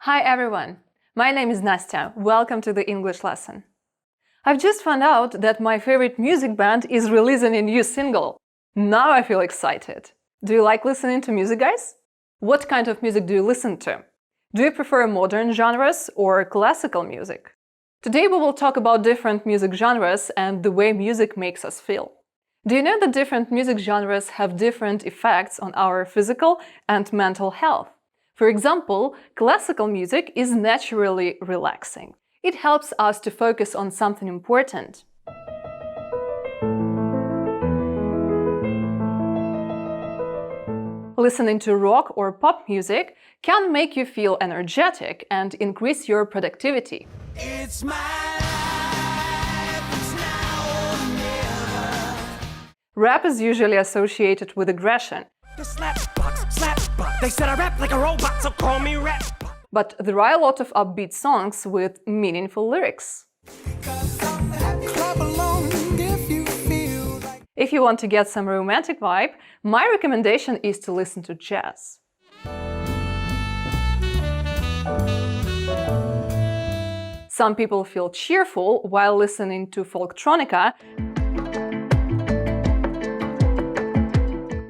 Hi everyone! My name is Nastya. Welcome to the English lesson. I've just found out that my favorite music band is releasing a new single. Now I feel excited. Do you like listening to music, guys? What kind of music do you listen to? Do you prefer modern genres or classical music? Today we will talk about different music genres and the way music makes us feel. Do you know that different music genres have different effects on our physical and mental health? For example, classical music is naturally relaxing. It helps us to focus on something important. Listening to rock or pop music can make you feel energetic and increase your productivity. Rap is usually associated with aggression, they said I rap like a robot, so call me rap. But there are a lot of upbeat songs with meaningful lyrics. If you want to get some romantic vibe, my recommendation is to listen to jazz. Some people feel cheerful while listening to folktronica,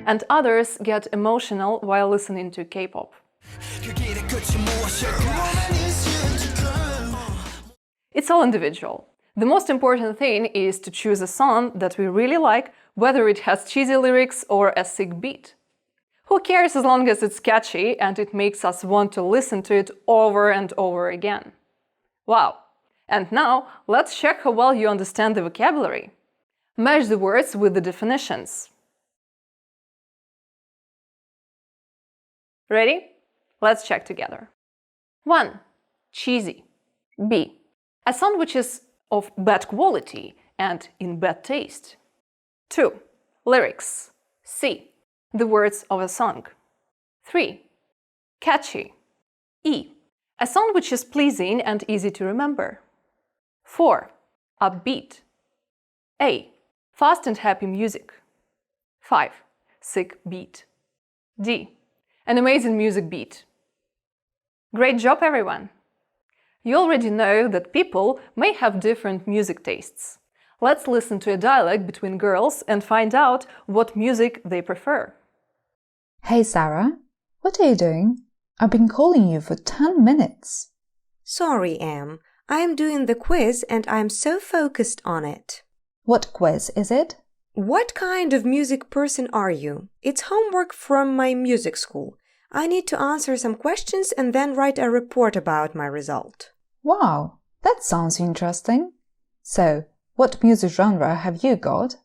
and others get emotional while listening to K-pop. It's all individual. The most important thing is to choose a song that we really like, whether it has cheesy lyrics or a sick beat. Who cares as long as it's catchy and it makes us want to listen to it over and over again? Wow! And now, let's check how well you understand the vocabulary. Match the words with the definitions. Ready? Let's check together. 1. Cheesy. B. A sandwich is of bad quality and in bad taste. 2. Lyrics. C. The words of a song. 3. Catchy. E. A song which is pleasing and easy to remember. 4. Upbeat. A. Fast and happy music. 5. Sick beat. D an amazing music beat. Great job, everyone! You already know that people may have different music tastes. Let's listen to a dialogue between girls and find out what music they prefer. Hey, Sarah, what are you doing? I've been calling you for 10 minutes. Sorry, Em. I am doing the quiz and I'm so focused on it. What quiz is it? What kind of music person are you? It's homework from my music school. I need to answer some questions and then write a report about my result. Wow, that sounds interesting. So, what music genre have you got?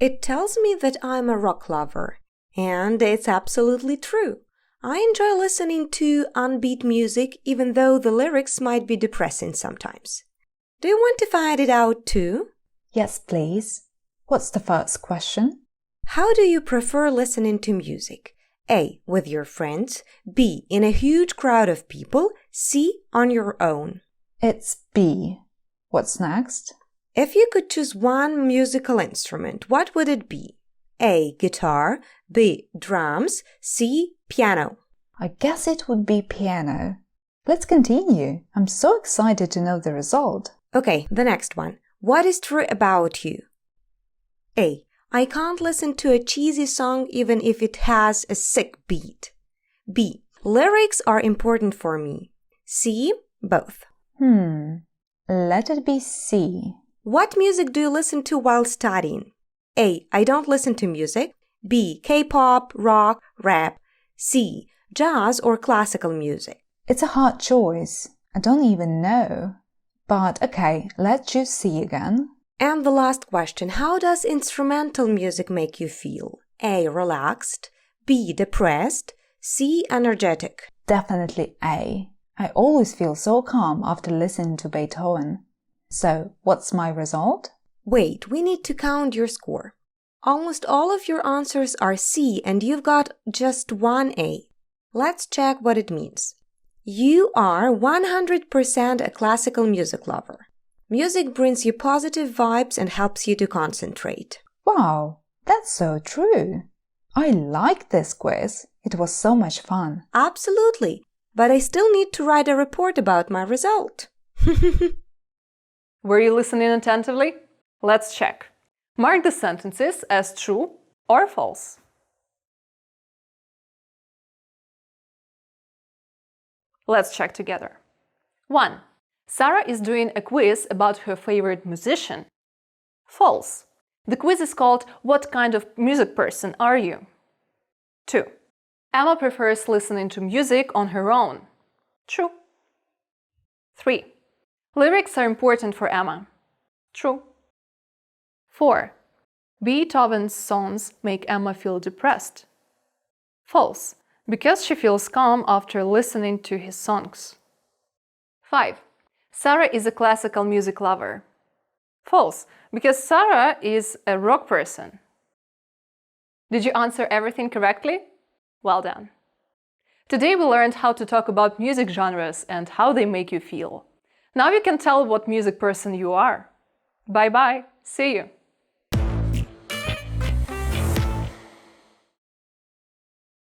It tells me that I'm a rock lover. And it's absolutely true. I enjoy listening to unbeat music even though the lyrics might be depressing sometimes. Do you want to find it out too? Yes, please. What's the first question? How do you prefer listening to music? A. With your friends. B. In a huge crowd of people. C. On your own. It's B. What's next? If you could choose one musical instrument, what would it be? A. Guitar. B. Drums. C. Piano. I guess it would be piano. Let's continue. I'm so excited to know the result. Okay, the next one. What is true about you? A. I can't listen to a cheesy song even if it has a sick beat. B. Lyrics are important for me. C. Both. Hmm. Let it be C. What music do you listen to while studying? A. I don't listen to music. B. K pop, rock, rap. C. Jazz or classical music. It's a hard choice. I don't even know. But okay, let's choose C again. And the last question How does instrumental music make you feel? A. Relaxed. B. Depressed. C. Energetic. Definitely A. I always feel so calm after listening to Beethoven. So, what's my result? Wait, we need to count your score. Almost all of your answers are C and you've got just one A. Let's check what it means. You are 100% a classical music lover. Music brings you positive vibes and helps you to concentrate. Wow, that's so true. I like this quiz. It was so much fun. Absolutely. but I still need to write a report about my result. Were you listening attentively? Let's check. Mark the sentences as true or false. Let's check together. 1. Sarah is doing a quiz about her favorite musician. False. The quiz is called What kind of music person are you? 2. Emma prefers listening to music on her own. True. 3. Lyrics are important for Emma. True. 4. Beethoven's songs make Emma feel depressed. False, because she feels calm after listening to his songs. 5. Sarah is a classical music lover. False, because Sarah is a rock person. Did you answer everything correctly? Well done. Today we learned how to talk about music genres and how they make you feel. Now you can tell what music person you are. Bye bye. See you.